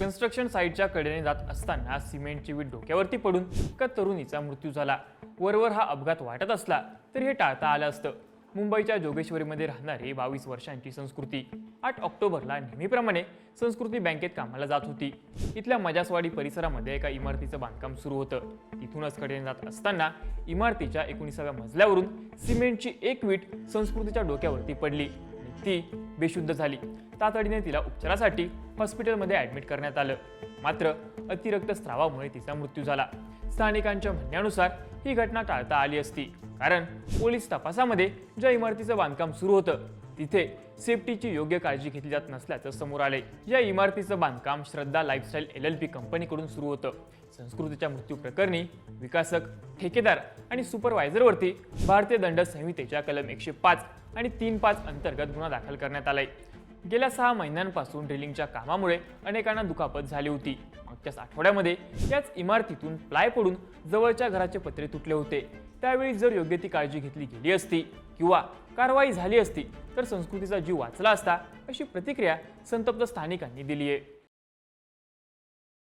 Construction साईटच्या कडेने जात असताना सिमेंटची वीट डोक्यावरती पडून एका तरुणीचा मृत्यू झाला. वरवर हा अपघात वाटत असला तरी हे टाळता आलं असतं. मुंबईच्या जोगेश्वरीमध्ये राहणारी बावीस वर्षांची संस्कृती. आठ ऑक्टोबरला नेहमीप्रमाणे संस्कृती बँकेत कामाला जात होती. इथल्या मजासवाडी परिसरामध्ये एका इमारतीचं बांधकाम सुरू होतं. तिथूनच कडेने जात असताना इमारतीच्या एकोणीसाव्या मजल्यावरून सिमेंटची एक वीट संस्कृतीच्या डोक्यावरती पडली. ती बेशुद्ध झाली. तातडीने तिला उपचारासाठी हॉस्पिटलमध्ये ॲडमिट करण्यात आलं. मात्र अतिरिक्त स्रावामुळे तिचा मृत्यू झाला. स्थानिकांच्या म्हणण्यानुसार ही घटना टाळता आली असती. कारण पोलीस तपासामध्ये ज्या इमारतीचं बांधकाम सुरू होतं तिथे सेफ्टीची योग्य काळजी घेतली जात नसल्याचं समोर आले या इमारतीचं बांधकाम Shraddha lifestyle L L P कंपनीकडून सुरू होतं. संस्कृतीच्या मृत्यू प्रकरणी विकासक ठेकेदार आणि सुपरवायझरवरती भारतीय दंड संहितेच्या कलम एकशे पाच आणि तीन पाच अंतर्गत गुन्हा दाखल करण्यात आलाय. गेल्या सहा महिन्यांपासून ड्रिलिंगच्या कामामुळे अनेकांना दुखापत झाली होती. मागच्याच आठवड्यामध्ये याच इमारतीतून प्लाय पडून जवळच्या घराचे पत्रे तुटले होते. त्यावेळी जर योग्य ती काळजी घेतली गेली असती किंवा कारवाई झाली असती तर संस्कृतीचा जीव वाचला असता अशी प्रतिक्रिया संतप्त स्थानिकांनी दिली आहे